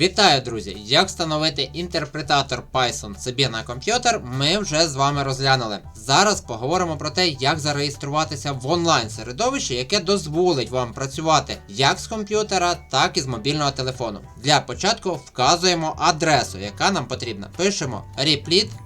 Вітаю, друзі! Як встановити інтерпретатор Python собі на комп'ютер, ми вже з вами розглянули. Зараз поговоримо про те, як зареєструватися в онлайн середовище, яке дозволить вам працювати як з комп'ютера, так і з мобільного телефону. Для початку вказуємо адресу, яка нам потрібна. Пишемо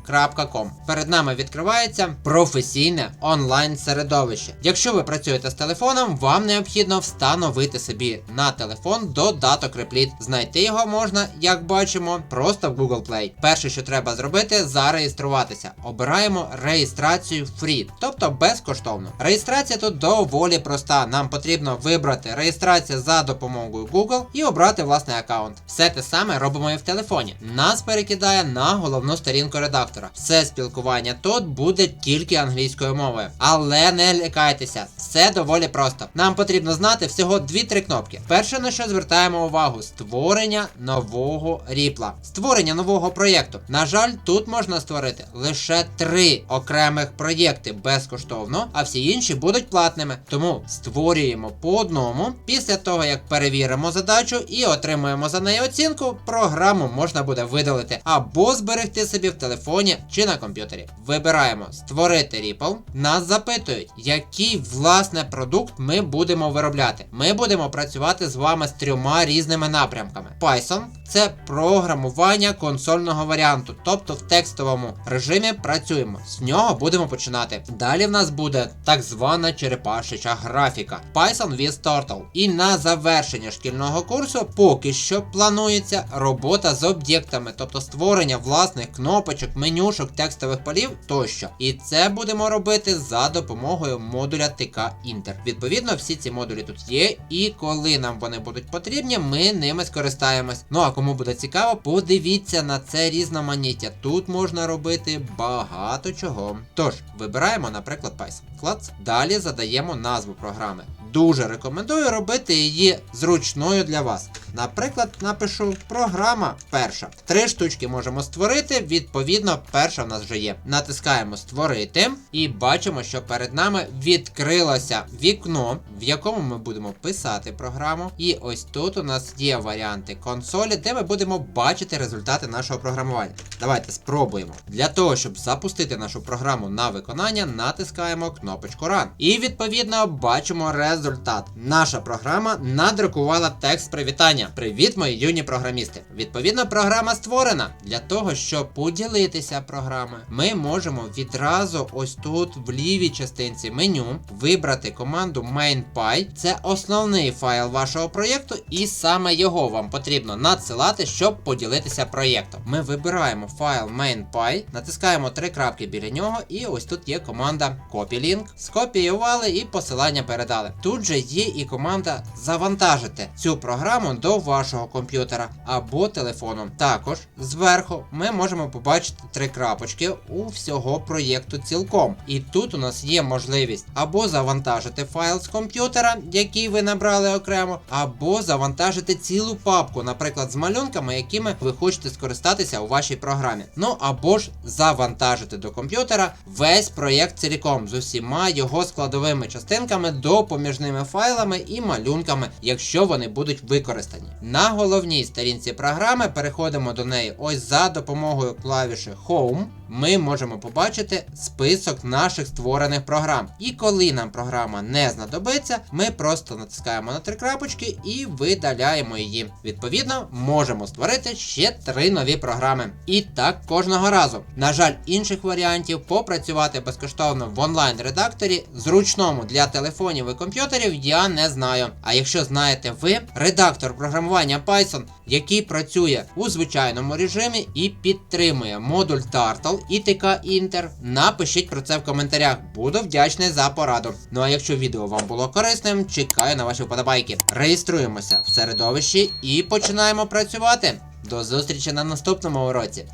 replit.com. Перед нами відкривається професійне онлайн середовище. Якщо ви працюєте з телефоном, вам необхідно встановити собі на телефон додаток Replit. Знайти його можна, як бачимо, просто в Google Play. Перше, що треба зробити, зареєструватися. Обираємо реєстрацію Free, тобто безкоштовно. Реєстрація тут доволі проста. Нам потрібно вибрати реєстрація за допомогою Google і обрати власний аккаунт. Все те саме робимо і в телефоні. Нас перекидає на головну сторінку редактора. Все спілкування тут буде тільки англійською мовою. Але не лякайтеся, все доволі просто. Нам потрібно знати всього 2-3 кнопки. Перше на що звертаємо увагу створення нового ріпла. Створення нового проєкту. На жаль, тут можна створити лише три окремих проєкти безкоштовно, а всі інші будуть платними. Тому створюємо по одному. Після того, як перевіримо задачу і отримуємо за неї оцінку, програму можна буде видалити або зберегти собі в телефоні чи на комп'ютері. Вибираємо створити Ripple. Нас запитують, який власне продукт ми будемо виробляти. Ми будемо працювати з вами з трьома різними напрямками. Python це програмування консольного варіанту, тобто в текстовому режимі працюємо. З нього будемо починати. Далі в нас буде так звана черепашеча графіка Python with Turtle. І на завершення шкільного курсу поки що планується робота з об'єктами, тобто створення власних кнопочок, менюшок, текстових полів тощо. І це будемо робити за допомогою модуля TK Inter. Відповідно, всі ці модулі тут є, і коли нам вони будуть потрібні, ми ними скористаємось. Ну а кому буде цікаво, подивіться на це різноманіття. Тут можна робити багато чого. Тож, вибираємо, наприклад, Python. Клац. Далі задаємо назву програми. Дуже рекомендую робити її зручною для вас. Наприклад, напишу програма перша. Три штучки можемо створити, відповідно, перша в нас вже є. Натискаємо створити і бачимо, що перед нами відкрилося вікно, в якому ми будемо писати програму. І ось тут у нас є варіанти консолі, де ми будемо бачити результати нашого програмування. Давайте спробуємо. Для того, щоб запустити нашу програму на виконання, натискаємо кнопочку Run. І відповідно бачимо результат. Наша програма надрукувала текст привітання. Привіт, мої юні програмісти. Відповідно, програма створена. Для того, щоб поділитися програмою, ми можемо відразу ось тут в лівій частинці меню вибрати команду MainPy. Це основний файл вашого проєкту, і саме його вам потрібно надсилати, щоб поділитися проєктом. Ми вибираємо файл MainPy, натискаємо три крапки біля нього, і ось тут є команда CopyLink. Скопіювали і посилання передали. Тут же є і команда завантажити цю програму до вашого комп'ютера або телефону. Також зверху ми можемо побачити три крапочки у всього проєкту цілком. І тут у нас є можливість або завантажити файл з комп'ютера, який ви набрали окремо, або завантажити цілу папку, наприклад, з малюнками, якими ви хочете скористатися у вашій програмі. Ну або ж завантажити до комп'ютера весь проєкт цілком з усіма його складовими частинками, допоміжними файлами і малюнками, якщо вони будуть використані. На головній сторінці програми переходимо до неї ось за допомогою клавіші Home. Ми можемо побачити список наших створених програм. І коли нам програма не знадобиться, ми просто натискаємо на три крапочки і видаляємо її. Відповідно, можемо створити ще три нові програми. І так кожного разу. На жаль, інших варіантів попрацювати безкоштовно в онлайн-редакторі, зручному для телефонів і комп'ютерів, я не знаю. А якщо знаєте ви, редактор програмування Python, який працює у звичайному режимі і підтримує модуль Turtle і TK Inter, напишіть про це в коментарях. Буду вдячний за пораду. Ну а якщо відео вам було корисним, чекаю на ваші вподобайки. Реєструємося в середовищі і починаємо працювати. До зустрічі на наступному уроці.